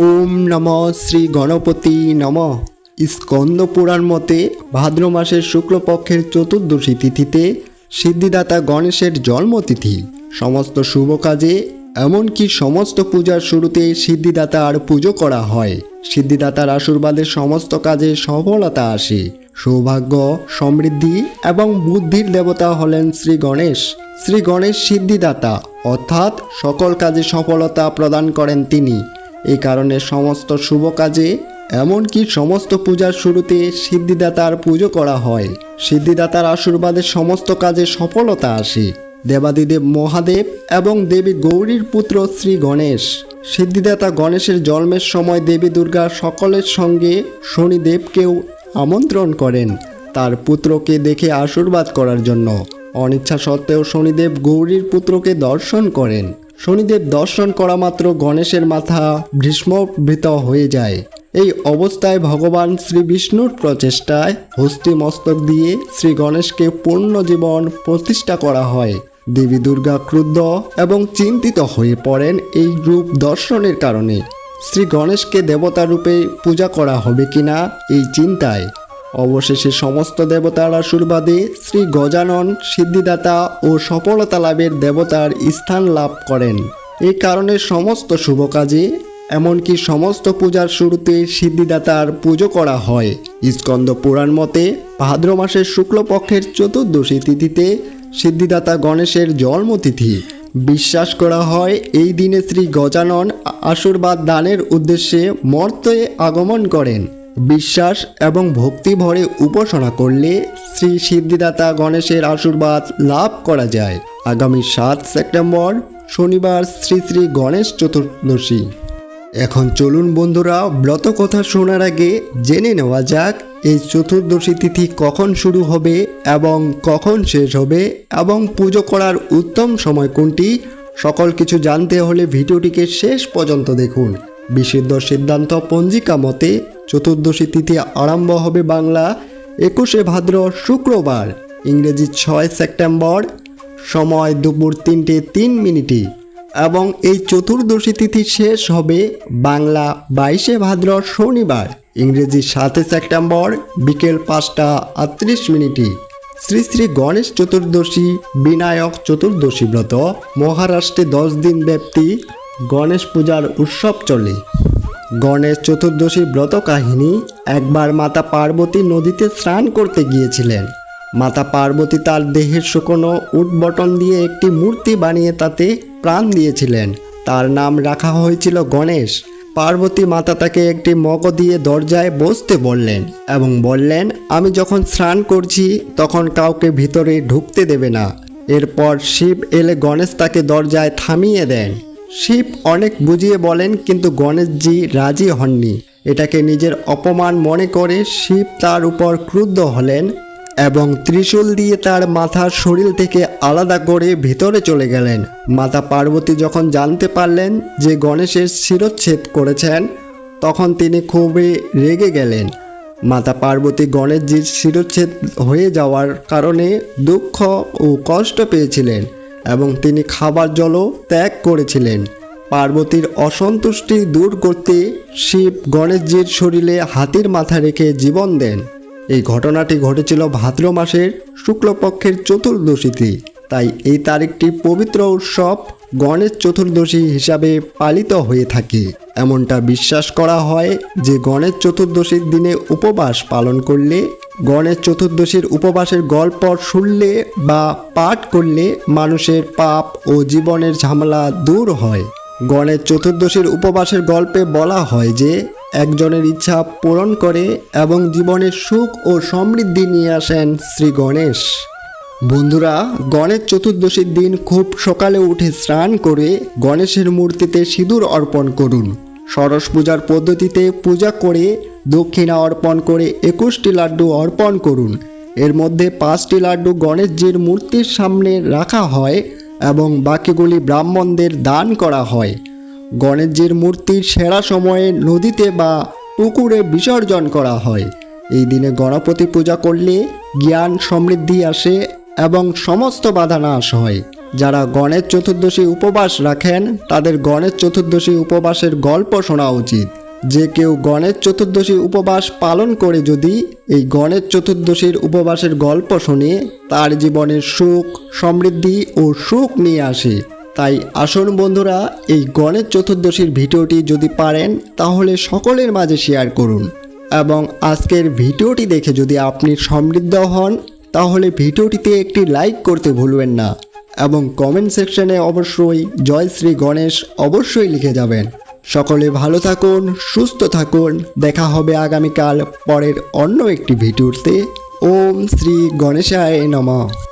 ওম নম শ্রী গণপতি নম। স্কন্দ পুরাণ মতে ভাদ্র মাসের শুক্লপক্ষের চতুর্দশী তিথিতে সিদ্ধিদাতা গণেশের জন্মতিথি। সমস্ত শুভ কাজে, এমনকি সমস্ত পূজার শুরুতে সিদ্ধিদাতার পুজো করা হয়। সিদ্ধিদাতার আশীর্বাদে সমস্ত কাজে সফলতা আসে। সৌভাগ্য, সমৃদ্ধি এবং বুদ্ধির দেবতা হলেন শ্রী গণেশ। শ্রী গণেশ সিদ্ধিদাতা, অর্থাৎ সকল কাজে সফলতা প্রদান করেন তিনি। এই কারণে সমস্ত শুভ কাজে, এমনকি সমস্ত পূজার শুরুতে সিদ্ধিদাতার পুজো করা হয়। সিদ্ধিদাতার আশীর্বাদে সমস্ত কাজে সফলতা আসে। দেবাদিদেব মহাদেব এবং দেবী গৌরীর পুত্র শ্রী গণেশ। সিদ্ধিদাতা গণেশের জন্মের সময় দেবী দুর্গা সকলের সঙ্গে শনিদেবকেও আমন্ত্রণ করেন তার পুত্রকে দেখে আশীর্বাদ করার জন্য। অনিচ্ছা সত্ত্বেও শনিদেব গৌরীর পুত্রকে দর্শন করেন। শনিদেব দর্শন করা মাত্র গণেশের মাথা ভীষ্মভৃত হয়ে যায়। এই অবস্থায় ভগবান শ্রী বিষ্ণুর প্রচেষ্টায় হস্তি মস্তক দিয়ে শ্রী গণেশকে পূর্ণ জীবন প্রতিষ্ঠা করা হয়। দেবী দুর্গা ক্রুদ্ধ এবং চিন্তিত হয়ে পড়েন এই রূপ দর্শনের কারণে। শ্রী গণেশকে দেবতা রূপে পূজা করা হবে কিনা এই চিন্তায় অবশেষে সমস্ত দেবতার আশীর্বাদে শ্রী গজানন, সিদ্ধিদাতা ও সফলতা লাভের দেবতার স্থান লাভ করেন। এই কারণে সমস্ত শুভ কাজে, এমনকি সমস্ত পূজার শুরুতে সিদ্ধিদাতার পুজো করা হয়। স্কন্দ পুরাণ মতে, ভাদ্র মাসের শুক্লপক্ষের চতুর্দশী তিথিতে সিদ্ধিদাতা গণেশের জন্মতিথি। বিশ্বাস করা হয়, এই দিনে শ্রী গজানন আশীর্বাদ দানের উদ্দেশ্যে মর্তে আগমন করেন। বিশ্বাস এবং ভক্তি ভরে উপাসনা করলে শ্রী সিদ্ধিদাতা গণেশের আশীর্বাদ লাভ করা যায়। আগামী সাত সেপ্টেম্বর শনিবার শ্রী শ্রী গণেশ চতুর্দশী। এখন চলুন বন্ধুরা, ব্রত কথা শোনার আগে জেনে নেওয়া যাক, এই চতুর্দশী তিথি কখন শুরু হবে এবং কখন শেষ হবে এবং পুজো করার উত্তম সময় কোনটি? সকল কিছু জানতে হলে ভিডিওটিকে শেষ পর্যন্ত দেখুন। বিশুদ্ধ সিদ্ধান্ত পঞ্জিকা মতে চতুর্দশী তিথি আরম্ভ হবে বাংলা একুশে ভাদ্র শুক্রবার, ইংরেজি ছয় সেপ্টেম্বর, সময় দুপুর তিনটে তিন মিনিটে। এবং এই চতুর্দশী তিথি শেষ হবে বাংলা বাইশে ভাদ্র শনিবার, ইংরেজি সাতে সেপ্টেম্বর, বিকেল পাঁচটা আটত্রিশ মিনিটে। শ্রী শ্রী গণেশ চতুর্দশী, বিনায়ক চতুর্দশী ব্রত, মহারাষ্ট্রে দশ দিন ব্যাপ্তি গণেশ পূজার উৎসব চলে। গণেশ চতুর্দশী ব্রত কাহিনী একবার মাতা পার্বতী নদীতে স্নান করতে গিয়েছিলেন। মাতা পার্বতী তার দেহের শুকনো উটবটন দিয়ে একটি মূর্তি বানিয়ে তাতে প্রাণ দিয়েছিলেন। তার নাম রাখা হয়েছিল গণেশ। পার্বতী মাতা তাকে একটি মগ দিয়ে দরজায় বসতে বললেন এবং বললেন, আমি যখন স্নান করছি, তখন কাউকে ভিতরে ঢুকতে দেবে না। এরপর শিব এলে গণেশ তাকে দরজায় থামিয়ে দেন। শিব অনেক বুঝিয়ে বলেন, কিন্তু গণেশজি রাজি হননি। এটাকে নিজের অপমান মনে করে শিব তার উপর ক্রুদ্ধ হলেন এবং ত্রিশূল দিয়ে তার মাথার শরীর থেকে আলাদা করে ভিতরে চলে গেলেন। মাতা পার্বতী যখন জানতে পারলেন যে গণেশের শিরচ্ছেদ করেছেন, তখন তিনি খুবই রেগে গেলেন। মাতা পার্বতী গণেশজির শিরচ্ছেদ হয়ে যাওয়ার কারণে দুঃখ ও কষ্ট পেয়েছিলেন। এবং তিনি খাবার জলও ত্যাগ করেছিলেন। পার্বতীর অসন্তুষ্টি দূর করতে শিব গণেশজির শরীরে হাতির মাথা রেখে জীবন দেন। এই ঘটনাটি ঘটেছিল ভাদ্র মাসের শুক্লপক্ষের চতুর্দশীতে। তাই এই তারিখটি পবিত্র উৎসব গণেশ চতুর্দশী হিসাবে পালিত হয়ে থাকে। এমনটা বিশ্বাস করা হয় যে গণেশ চতুর্দশীর দিনে উপবাস পালন করলে গণেশ চতুর্দশীর উপবাসের গল্প শুনলে বা পাঠ করলে মানুষের পাপ ও জীবনের ঝামেলা দূর হয়। গণেশ চতুর্দশীর উপবাসের গল্পে বলা হয় যে, একজনের ইচ্ছা পূরণ করে এবং জীবনের সুখ ও সমৃদ্ধি নিয়ে আসেন শ্রী গণেশ। বন্ধুরা, গণেশ চতুর্দশীর দিন খুব সকালে উঠে স্নান করে গণেশের মূর্তিতে সিঁদুর অর্পণ করুন। সরস পূজার পদ্ধতিতে পূজা করে দক্ষিণা অর্পণ করে একুশটি লাড্ডু অর্পণ করুন। এর মধ্যে পাঁচটি লাড্ডু গণেশজির মূর্তির সামনে রাখা হয় এবং বাকিগুলি ব্রাহ্মণদের দান করা হয়। গণেশজির মূর্তির সেরা সময়ে নদীতে বা পুকুরে বিসর্জন করা হয়। এই দিনে গণপতি পূজা করলে জ্ঞান সমৃদ্ধি আসে এবং সমস্ত বাধা নাশ হয়। যারা গণেশ চতুর্দশী উপবাস রাখেন, তাদের গণেশ চতুর্দশী উপবাসের গল্প শোনা উচিত। যে কেউ গণেশ চতুর্দশী উপবাস পালন করে যদি এই গণেশ চতুর্দশীর উপবাসের গল্প শুনে তার জীবনের সুখ, সমৃদ্ধি ও সুখ নিয়ে আসে। তাই আসুন বন্ধুরা, এই গণেশ চতুর্দশীর ভিডিওটি যদি পারেন, তাহলে সকলের মাঝে শেয়ার করুন। এবং আজকের ভিডিওটি দেখে যদি আপনি সমৃদ্ধ হন, তাহলে ভিডিওটিতে একটি লাইক করতে ভুলবেন না। এবং কমেন্ট সেকশনে অবশ্যই জয় শ্রী গণেশ অবশ্যই লিখে যাবেন। সকলে ভালো থাকুন, সুস্থ থাকুন। দেখা হবে আগামীকাল পরের অন্য একটি ভিডিওতে। ওম শ্রী গণেশায় নমঃ।